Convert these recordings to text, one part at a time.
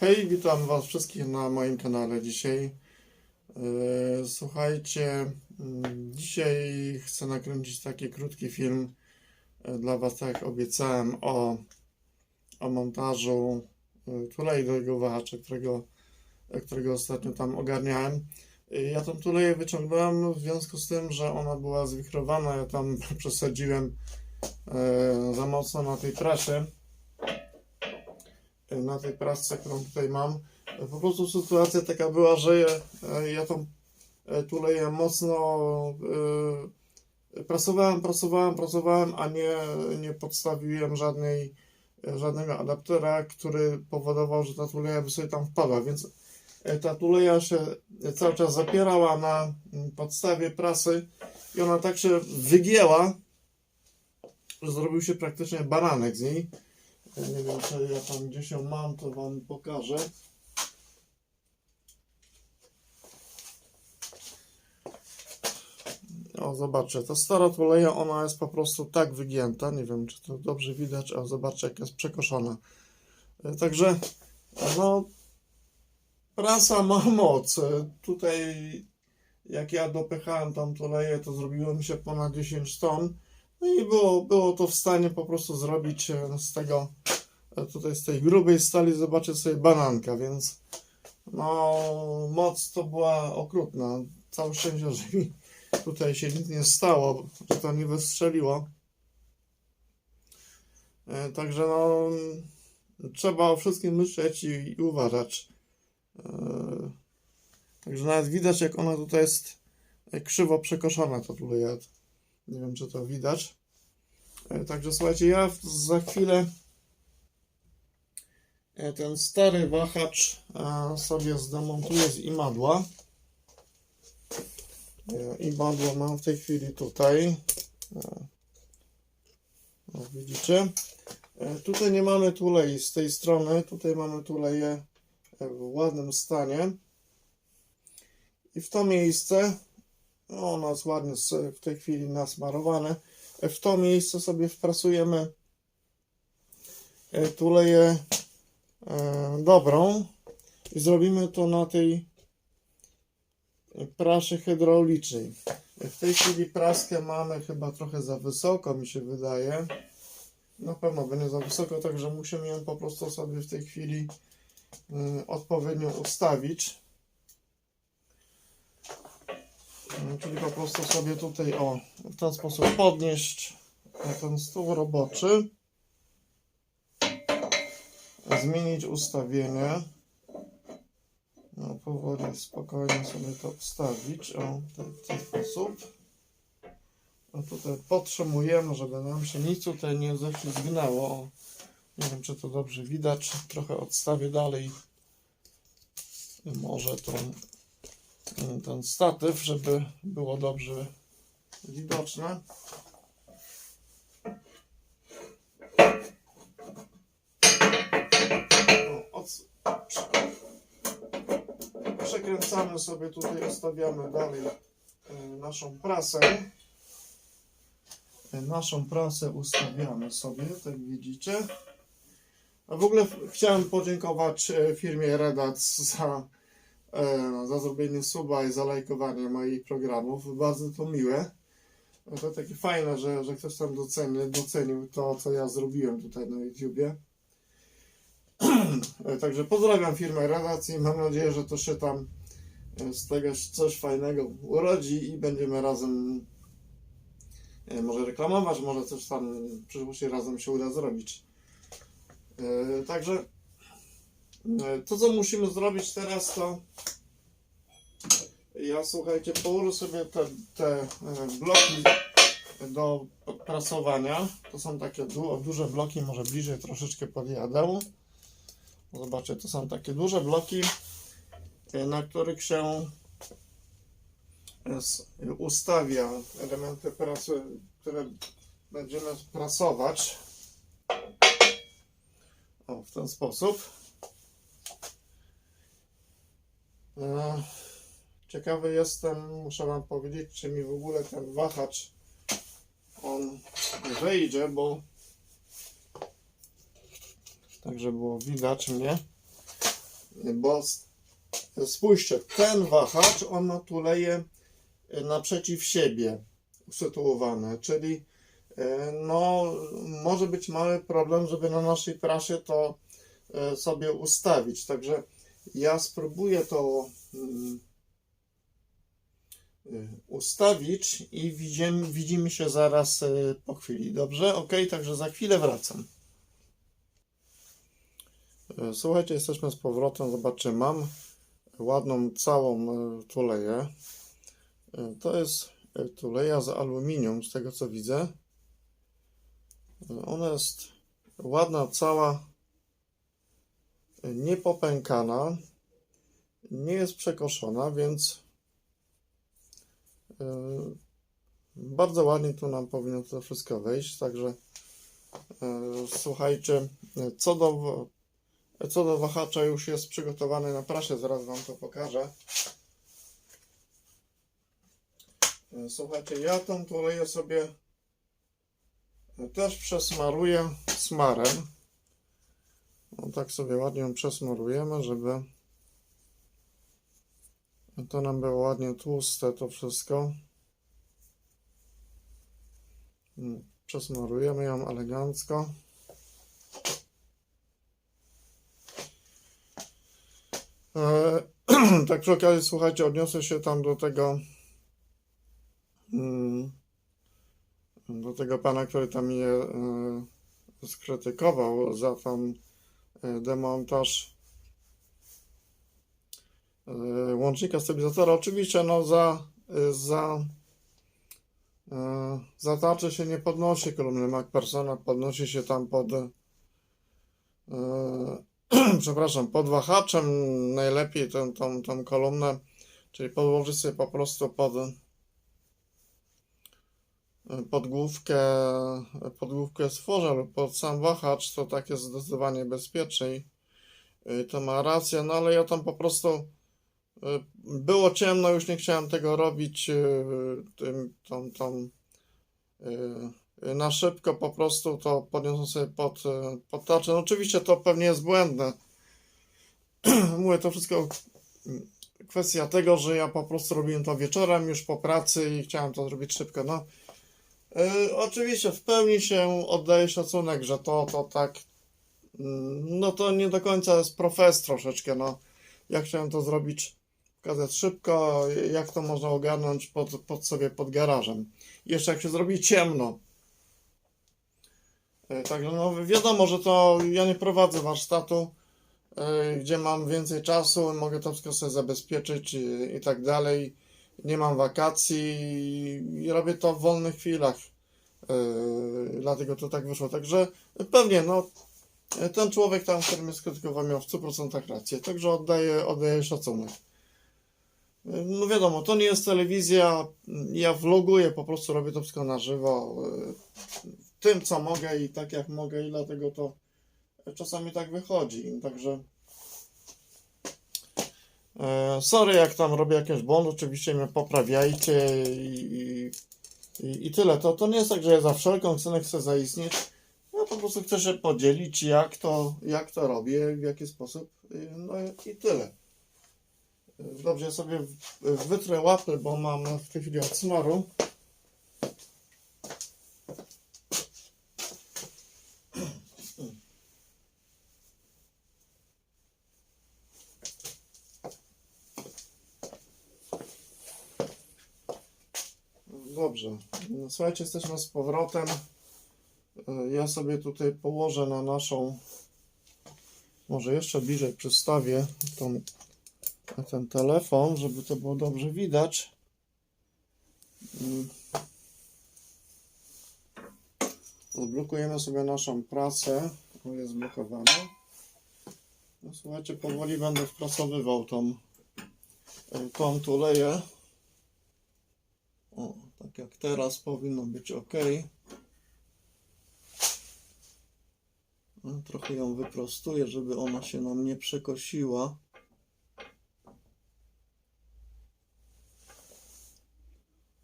Hej, witam Was wszystkich na moim kanale dzisiaj. E, Słuchajcie, mm, dzisiaj chcę nakręcić taki krótki film e, dla Was, tak jak obiecałem, o, o montażu e, tulejnego wahacza, którego, którego ostatnio tam ogarniałem. Ja tą tuleję wyciągnąłem w związku z tym, że ona była zwichrowana, ja tam przesadziłem za mocno na tej prasie na tej prasce, którą tutaj mam. Po prostu sytuacja taka była, że ja, tą e, tuleję mocno e, prasowałem, prasowałem, prasowałem, a nie, nie podstawiłem żadnej, żadnego adaptera, który powodował, że ta tuleja by sobie tam wpadła, więc e, ta tuleja się cały czas zapierała na podstawie prasy i ona tak się wygięła, że zrobił się praktycznie baranek z niej. Ja nie wiem, czy ja tam gdzieś ją mam, to wam pokażę. O, zobaczcie, ta stara tuleja, ona jest po prostu tak wygięta, nie wiem, czy to dobrze widać, a zobaczcie, jak jest przekoszona. E, Także, no, prasa ma moc. E, Tutaj, jak ja dopychałem tam tuleję, to zrobiło mi się ponad 10 ton. No i było, było to w stanie po prostu zrobić e, z tego, e, tutaj z tej grubej stali, zobaczyć sobie bananka, więc no moc to była okrutna. Całe szczęście, że mi tutaj się nic nie stało, że to nie wystrzeliło. E, Także no trzeba o wszystkim myśleć i, i uważać. Także nawet widać jak ona tutaj jest krzywo przekoszona to tutaj jest. Nie wiem, czy to widać. E, Także słuchajcie, ja za chwilę e, ten stary wahacz e, sobie zdemontuję z imadła. Imadło mam w tej chwili tutaj. E, O, widzicie? Tutaj nie mamy tulei z tej strony. Tutaj mamy tuleje w ładnym stanie. I w to miejsce no, ono jest ładnie w tej chwili nasmarowane. W to miejsce sobie wprasujemy e, tuleję e, dobrą i zrobimy to na tej praszy hydraulicznej. W tej chwili praskę mamy chyba trochę za wysoko, mi się wydaje. Na pewno będzie za wysoko, także musimy ją po prostu sobie w tej chwili mm, odpowiednio ustawić. Mm, Czyli po prostu sobie tutaj o w ten sposób podnieść ten stół roboczy. Zmienić ustawienie. No, powoli, spokojnie sobie to wstawić. O, w ten, sposób. A tutaj podtrzymujemy, żeby nam się nic tutaj nie ześlizgnęło. Nie wiem, czy to dobrze widać. Trochę odstawię dalej. Może tą ten statyw, żeby było dobrze widoczne. Przekręcamy sobie tutaj, ustawiamy dalej e, naszą prasę. E, Naszą prasę ustawiamy sobie, tak widzicie. A w ogóle chciałem podziękować e, firmie Redac za za zrobienie suba i za lajkowanie moich programów. Bardzo to miłe. E, To takie fajne, że, że ktoś tam doceni, docenił to, co ja zrobiłem tutaj na YouTubie. E, Także pozdrawiam firmę Redacji. Mam nadzieję, że to się tam e, z tego coś fajnego urodzi i będziemy razem e, może reklamować, może coś tam w przyszłości razem się uda zrobić. E, Także e, to, co musimy zrobić teraz, to ja słuchajcie, położę sobie te, te e, bloki do prasowania. To są takie du duże bloki, może bliżej troszeczkę podjadę. Zobaczcie, to są takie duże bloki, e, na których się e, ustawia elementy prasy, które będziemy prasować. O, w ten sposób. E, Ciekawy jestem, muszę wam powiedzieć, czy mi w ogóle ten wahacz on wejdzie, bo tak, żeby było widać mnie. bo spójrzcie, ten wahacz, on tuleje naprzeciw siebie usytuowane, czyli e, no, może być mały problem, żeby na naszej prasie to e, sobie ustawić. Także ja spróbuję to mm, y, ustawić i widzimy, widzimy się zaraz y, po chwili. Dobrze? Ok, także za chwilę wracam. E, Słuchajcie, jesteśmy z powrotem. Zobaczcie, mam ładną całą tuleję. To jest tuleja z aluminium, z tego co widzę. Ona jest ładna, cała, e, niepopękana, nie jest przekoszona, więc e, bardzo ładnie tu nam powinno to wszystko wejść. Także e, słuchajcie, co do, co do wahacza już jest przygotowany na prasie, zaraz Wam to pokażę. E, Słuchajcie, ja tą tuleję sobie też przesmaruję smarem. No tak sobie ładnie ją przesmarujemy, żeby to nam było ładnie tłuste to wszystko. Mm, Przesmarujemy ją elegancko. E, tak przy okazji, słuchajcie, odniosę się tam do tego mm, do tego pana, który tam mnie e, skrytykował za tam demontaż e, łącznika stabilizatora. Oczywiście, no za, e, za e, za tarczę się nie podnosi kolumny MacPersona, podnosi się tam pod e, przepraszam, pod wahaczem najlepiej tę, tą, tą kolumnę, czyli podłożyć sobie po prostu pod podgłówkę, podgłówkę stworza lub pod sam wahacz, to tak jest zdecydowanie bezpieczniej. Y, To ma rację, no ale ja tam po prostu y, było ciemno, już nie chciałem tego robić y, tym, tą, tą, na szybko po prostu to podniosłem sobie pod, pod tarczę. No oczywiście to pewnie jest błędne. Mówię, to wszystko kwestia tego, że ja po prostu robiłem to wieczorem już po pracy i chciałem to zrobić szybko. No, y, oczywiście w pełni się oddaję szacunek, że to, to tak, mm, no to nie do końca jest profes troszeczkę, no. Ja chciałem to zrobić, pokazać szybko, jak to można ogarnąć pod, pod sobie pod garażem. Jeszcze jak się zrobi ciemno. Y, Także no wiadomo, że to ja nie prowadzę warsztatu, y, gdzie mam więcej czasu, mogę to wszystko sobie zabezpieczyć i, i tak dalej. Nie mam wakacji i robię to w wolnych chwilach. Yy, dlatego to tak wyszło. Także pewnie, no, ten człowiek tam, który mnie skrytykował, miał w 100% rację. Także oddaję, oddaję szacunek. Yy, No wiadomo, to nie jest telewizja. Ja vloguję, po prostu robię to wszystko na żywo. yy, Tym, co mogę i tak jak mogę, i dlatego to czasami tak wychodzi. Także. E, Sorry, jak tam robię jakieś błąd, oczywiście mnie poprawiajcie i, i, i tyle. To, to nie jest tak, że ja za wszelką cenę chcę zaistnieć. Ja po prostu chcę się podzielić, jak to, jak to robię, w jaki sposób. y, No i tyle. Dobrze, ja sobie wytrę łapy, bo mam w tej chwili od Dobrze. No, Słuchajcie, jesteśmy z powrotem. E, Ja sobie tutaj położę na naszą. Może jeszcze bliżej przystawię tą, ten telefon, żeby to było dobrze widać. Mm. Odblokujemy sobie naszą pracę. O, jest zblokowana. No, słuchajcie, powoli będę wpracowywał tą, e, tą tuleję. O, tak jak teraz powinno być ok. No, Trochę ją wyprostuję, żeby ona się nam nie przekosiła.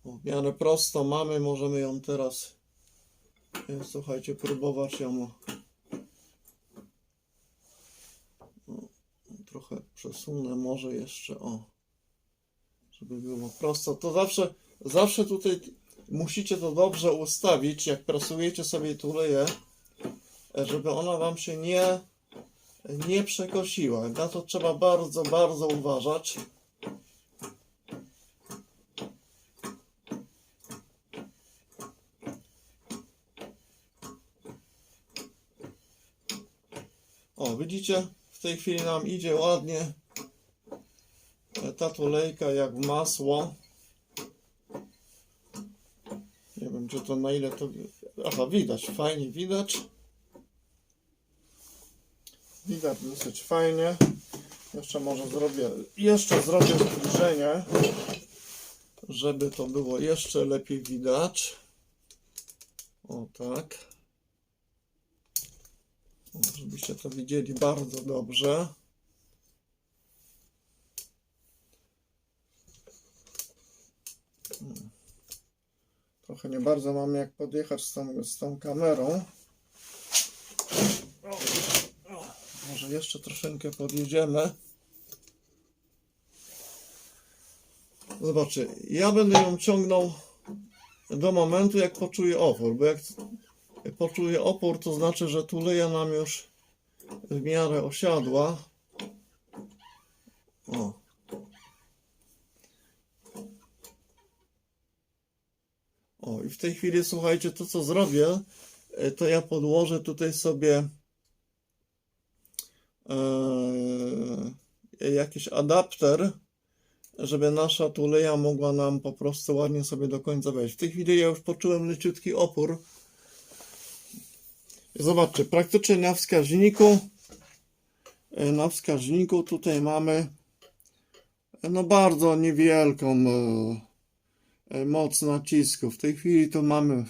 W miarę prosto mamy, możemy ją teraz, e, słuchajcie, próbować ją trochę przesunę może jeszcze o żeby było prosto to zawsze zawsze tutaj musicie to dobrze ustawić jak prasujecie sobie tuleję żeby ona wam się nie nie przekosiła na to trzeba bardzo bardzo uważać O, widzicie? W tej chwili nam idzie ładnie ta tulejka jak masło. Czy to na ile to... Aha, widać, fajnie widać. Widać dosyć fajnie. Jeszcze może zrobię, jeszcze zrobię zbliżenie, żeby to było jeszcze lepiej widać. O tak. Żebyście to widzieli bardzo dobrze. Trochę nie bardzo mam jak podjechać z tą, z tą kamerą. Może jeszcze troszeczkę podjedziemy. Zobaczcie, ja będę ją ciągnął do momentu jak poczuję opór, bo jak jak poczuję opór, to znaczy, że tuleja nam już w miarę osiadła. O. O, i w tej chwili, słuchajcie, to co zrobię, e, to ja podłożę tutaj sobie e, jakiś adapter, żeby nasza tuleja mogła nam po prostu ładnie sobie do końca wejść. W tej chwili ja już poczułem leciutki opór, Zobaczcie, praktycznie na wskaźniku e, na wskaźniku tutaj mamy e, no bardzo niewielką moc nacisku. W tej chwili to mamy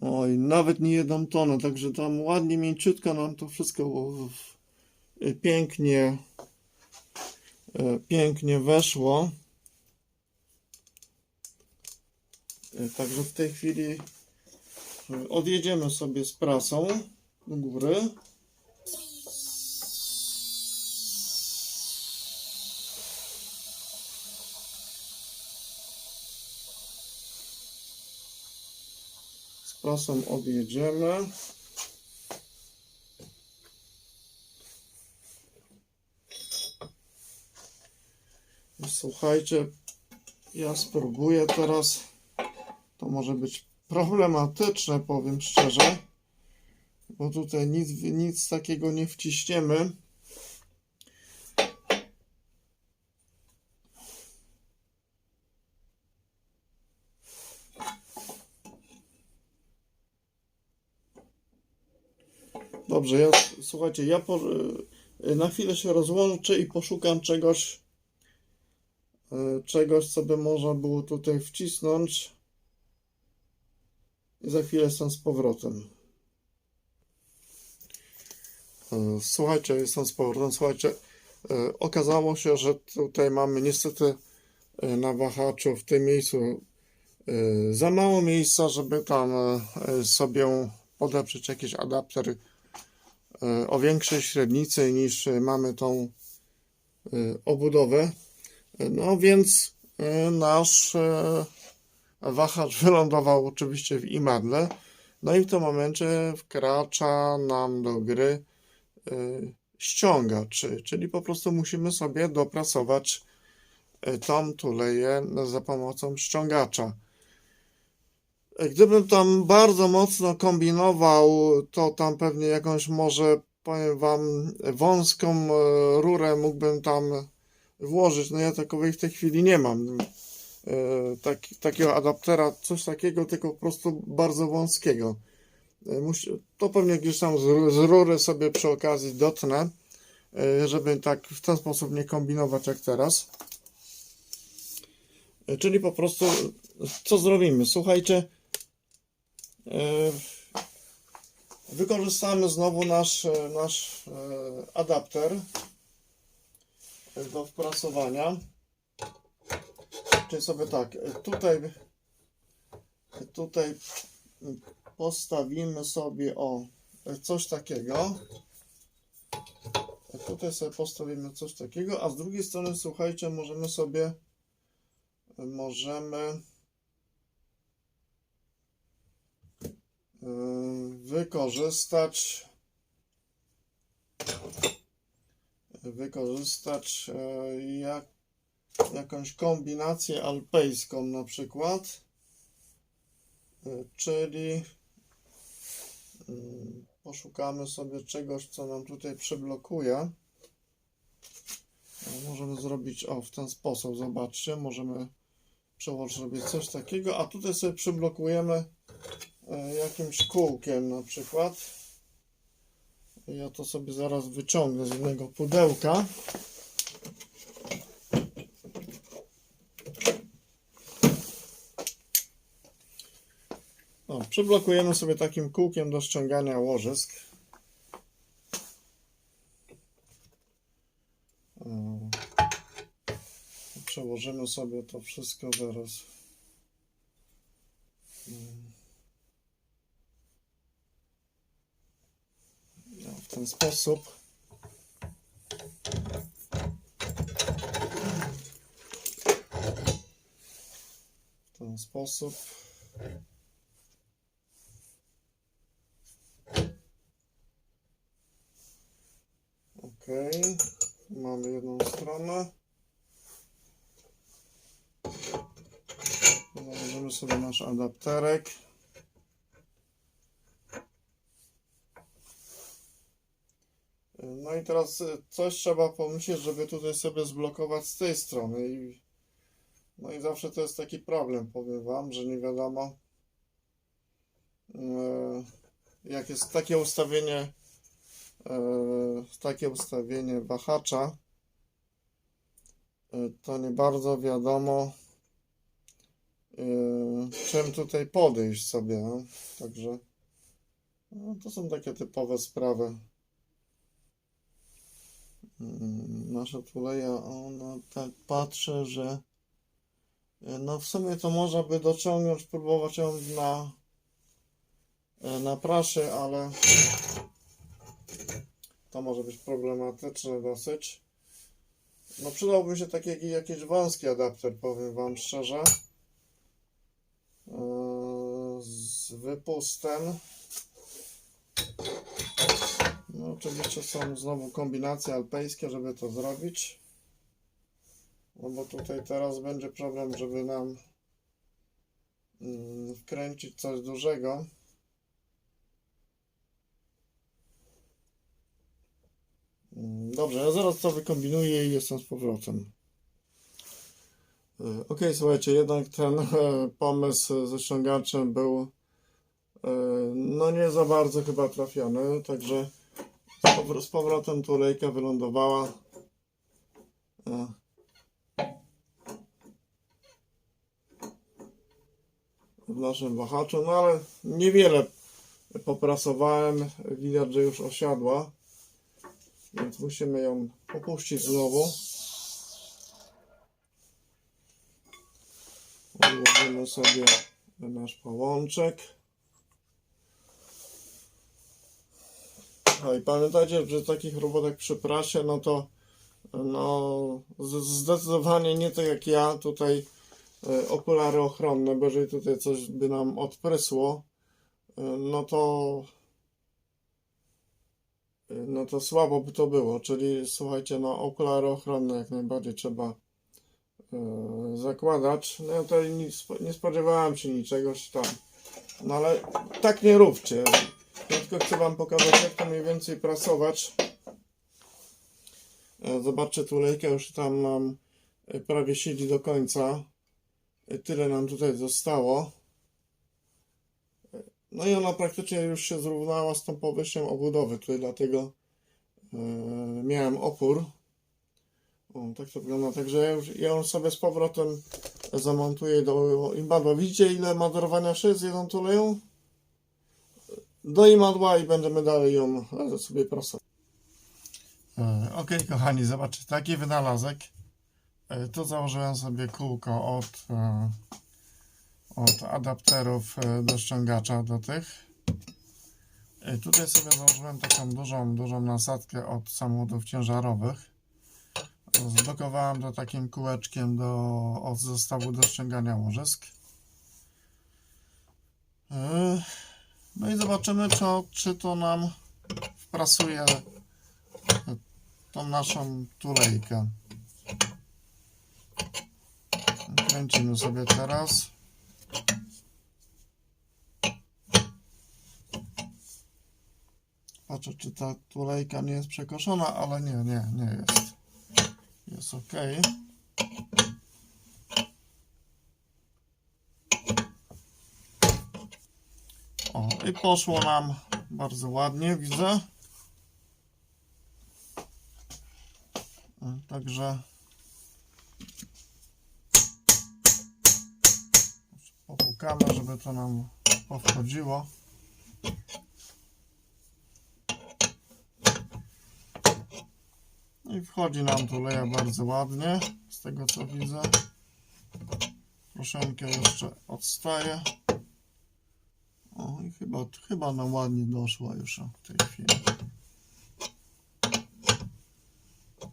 oj, nawet nie jedną tonę, także tam ładnie, mięciutko nam to wszystko e, pięknie e, pięknie weszło. E, Także w tej chwili Odjedziemy sobie z prasą do góry. Z prasą odjedziemy. Słuchajcie, ja spróbuję teraz. To może być problematyczne, powiem szczerze, bo tutaj nic, nic takiego nie wciśniemy. Dobrze, ja słuchajcie, ja po, na chwilę się rozłączę i poszukam czegoś, e, czegoś, co by można było tutaj wcisnąć. I za chwilę jestem z powrotem. E, Słuchajcie, jestem z powrotem. Słuchajcie, e, okazało się, że tutaj mamy niestety e, na wahaczu w tym miejscu e, za mało miejsca, żeby tam e, sobie podeprzeć jakiś adapter e, o większej średnicy niż e, mamy tą e, obudowę. E, No więc e, nasz e, wahacz wylądował oczywiście w imadle. No i w tym momencie wkracza nam do gry ściągacz, czyli po prostu musimy sobie dopracować tą tuleję za pomocą ściągacza. Gdybym tam bardzo mocno kombinował, to tam pewnie jakąś może, powiem wam, wąską y, rurę mógłbym tam włożyć. No ja takowej w tej chwili nie mam e, tak, takiego adaptera, coś takiego, tylko po prostu bardzo wąskiego. E, To pewnie gdzieś tam z, rury sobie przy okazji dotnę, e, żeby tak w ten sposób nie kombinować jak teraz. E, Czyli po prostu co zrobimy? Słuchajcie, e, wykorzystamy znowu nasz, e, nasz e, adapter do wprasowania. Czyli sobie tak, tutaj, tutaj postawimy sobie o coś takiego. Tu tutaj sobie postawimy coś takiego, a z drugiej strony, słuchajcie, możemy sobie możemy wykorzystać wykorzystać e, jak, jakąś kombinację alpejską na przykład, E, czyli mm, poszukamy sobie czegoś, co nam tutaj przyblokuje. E, Możemy zrobić o w ten sposób, zobaczcie, możemy przełożyć sobie coś takiego, a tutaj sobie przyblokujemy jakimś kółkiem na przykład. Ja to sobie zaraz wyciągnę z innego pudełka. O, przyblokujemy sobie takim kółkiem do ściągania łożysk. Przełożymy sobie to wszystko zaraz. Mm. No, w ten sposób. W ten sposób. Ok, mamy jedną stronę. Założymy sobie nasz adapterek. No i teraz y, coś trzeba pomyśleć, żeby tutaj sobie zblokować z tej strony. I, no i zawsze to jest taki problem, powiem Wam, że nie wiadomo, e, jak jest takie ustawienie, e, takie ustawienie wahacza, e, to nie bardzo wiadomo, e, czym tutaj podejść sobie. No. Także no, to są takie typowe sprawy. Mm, Nasza tuleja, ona tak patrzę, że e, no w sumie to można by dociągnąć, próbować ją na, e, na praszy, ale to może być problematyczne dosyć. No przydałby się taki jakiś wąski adapter, powiem Wam szczerze. E, Z wypustem. No oczywiście są znowu kombinacje alpejskie, żeby to zrobić. No bo tutaj teraz będzie problem, żeby nam mm, wkręcić coś dużego. Mm, Dobrze, ja zaraz to wykombinuję i jestem z powrotem. E, Ok, słuchajcie, jednak ten e, pomysł ze ściągaczem był e, no nie za bardzo chyba trafiony, także z powr- z powrotem tulejka wylądowała. E, W naszym wahaczu, no ale niewiele poprasowałem. Widać, że już osiadła. Więc musimy ją opuścić znowu. Odłożymy sobie nasz połączek. I pamiętajcie, że takich robótek przy prasie, no to no zdecydowanie nie tak jak ja tutaj e, okulary ochronne, bo jeżeli tutaj coś by nam odprysło, e, no to e, no to słabo by to było, czyli słuchajcie, no okulary ochronne jak najbardziej trzeba zakładać. No ja tutaj nie, nie spodziewałem się niczego tam, no ale tak nie róbcie. Tylko chcę Wam pokazać, jak to mniej więcej prasować. E, Zobaczcie, tulejka już tam mam e, prawie siedzi do końca. E, Tyle nam tutaj zostało. No i ona praktycznie już się zrównała z tą powierzchnią obudowy, tutaj dlatego miałem opór. O, tak to wygląda. Także ja już, ja sobie z powrotem zamontuję do imbadła. Widzicie, ile madrowania szyb z jedną tuleją? Do imadła i będziemy dalej ją e, sobie prasować. Ok, kochani, zobaczcie, taki wynalazek. E, Tu założyłem sobie kółko od, e, od adapterów e, do ściągacza do tych. E, Tutaj sobie założyłem taką dużą, dużą nasadkę od samochodów ciężarowych. Zblokowałem to takim kółeczkiem do, od zestawu do ściągania łożysk. No i zobaczymy, czy, czy to nam wprasuje tą naszą tulejkę. Kręcimy sobie teraz. Patrzę, czy ta tulejka nie jest przekoszona, ale nie, nie, nie jest. Jest ok. I poszło nam bardzo ładnie, widzę. Także popukamy, żeby to nam powchodziło. No I wchodzi nam tuleja bardzo ładnie, z tego co widzę. Troszeczkę jeszcze odstaje. Chyba, chyba nam ładnie doszła już w tej chwili.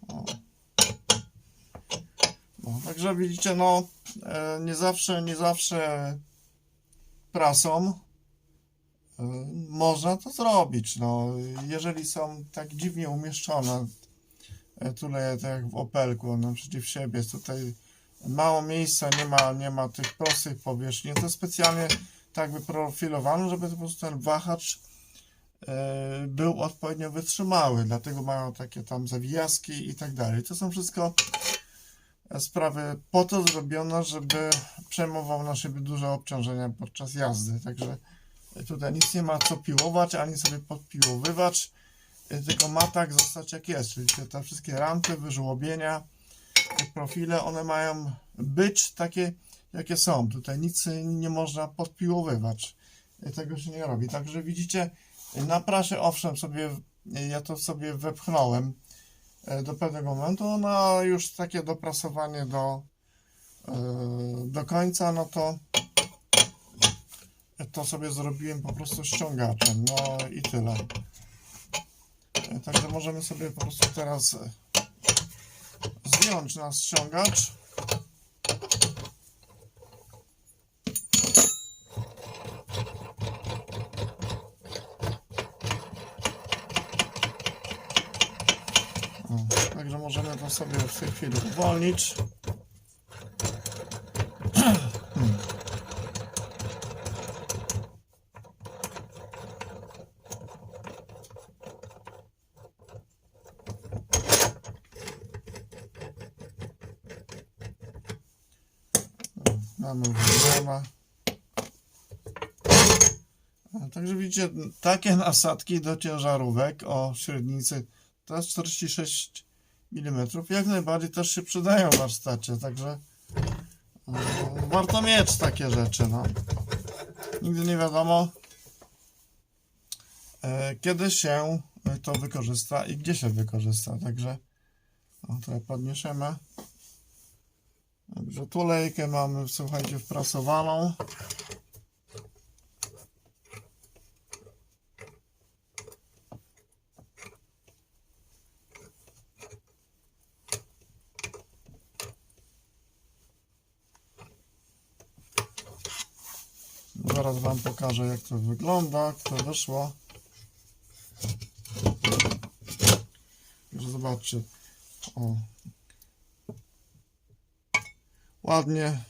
O. No, także widzicie, no e, nie zawsze, nie zawsze prasą e, można to zrobić. No, jeżeli są tak dziwnie umieszczone e, tuleje, tak jak w Opelku, naprzeciw siebie jest tutaj mało miejsca, nie ma, nie ma tych prostych powierzchni, to specjalnie tak wyprofilowano, żeby po prostu ten wahacz e, był odpowiednio wytrzymały, dlatego mają takie tam zawijaski i tak dalej. To są wszystko e, sprawy po to zrobione, żeby przejmował na siebie duże obciążenia podczas jazdy. Także tutaj nic nie ma co piłować, ani sobie podpiłowywać, e, tylko ma tak zostać jak jest, czyli te, wszystkie rampy, wyżłobienia, profile, one mają być takie, jakie są. Tutaj nic nie można podpiłowywać. Tego się nie robi. Także widzicie, na prasie owszem sobie, ja to sobie wepchnąłem e, do pewnego momentu, ona już takie doprasowanie do, e, do końca, no to to sobie zrobiłem po prostu ściągaczem, no i tyle. E, Także możemy sobie po prostu teraz zdjąć nasz ściągacz. O, Także możemy to sobie w tej chwili uwolnić. Mamy uwolnione. E, Także widzicie, takie nasadki do ciężarówek o średnicy to jest 46 mm. Jak najbardziej też się przydają w warsztacie, także e, warto mieć takie rzeczy. No. Nigdy nie wiadomo, e, kiedy się to wykorzysta i gdzie się wykorzysta. Także o, tutaj podniesiemy. Także tulejkę mamy, słuchajcie, wprasowaną. Zaraz Wam pokażę, jak to wygląda, jak to wyszło. Także zobaczcie. O. Ładnie.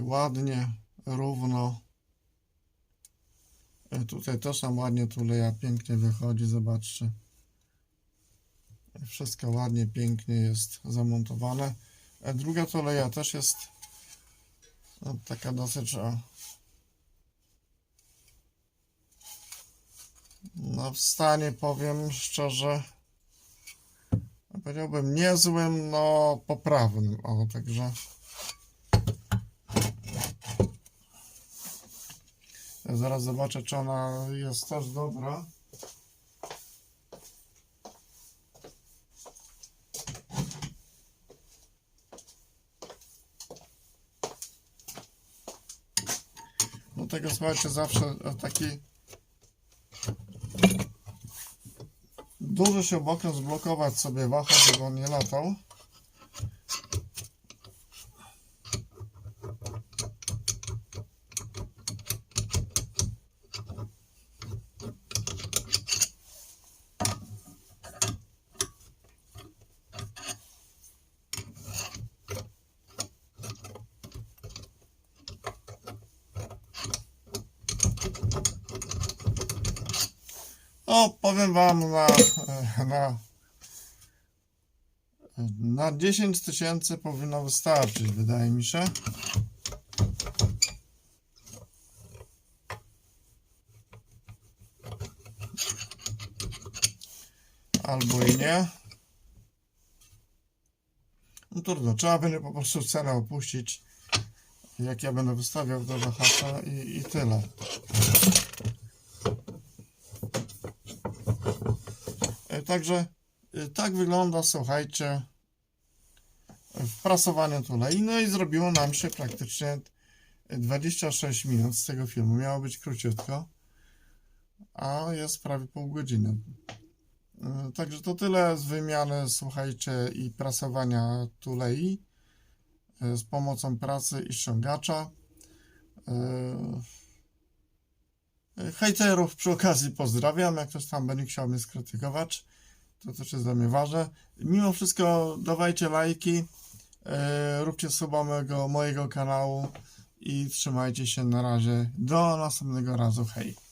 Ładnie, równo. E, Tutaj też nam ładnie tuleja pięknie wychodzi, zobaczcie. Wszystko ładnie, pięknie jest zamontowane. E, Druga tuleja też jest no, taka dosyć o, no w stanie powiem szczerze powiedziałbym niezłym, no poprawnym, o także. Ja zaraz zobaczę czy ona jest też dobra Tego słuchajcie, zawsze e, taki dużo się bokiem zblokować sobie wachę, żeby on nie latał. Wam na, na, na 10 tysięcy powinno wystarczyć, wydaje mi się. Albo i nie. No trudno, trzeba będzie po prostu cenę opuścić. Jak ja będę wystawiał to wahacza i, i tyle. Także e, tak wygląda, słuchajcie, wprasowanie tulei. No i zrobiło nam się praktycznie 26 minut z tego filmu. Miało być króciutko, a jest prawie pół godziny. E, Także to tyle z wymiany, słuchajcie, i prasowania tulei e, z pomocą pracy i ściągacza. Hejterów przy okazji pozdrawiam. Jak ktoś tam będzie chciał mnie skrytykować, to też jest dla mnie ważne. Mimo wszystko dawajcie lajki, e, róbcie suba mojego, mojego kanału i trzymajcie się na razie. Do następnego razu. Hej.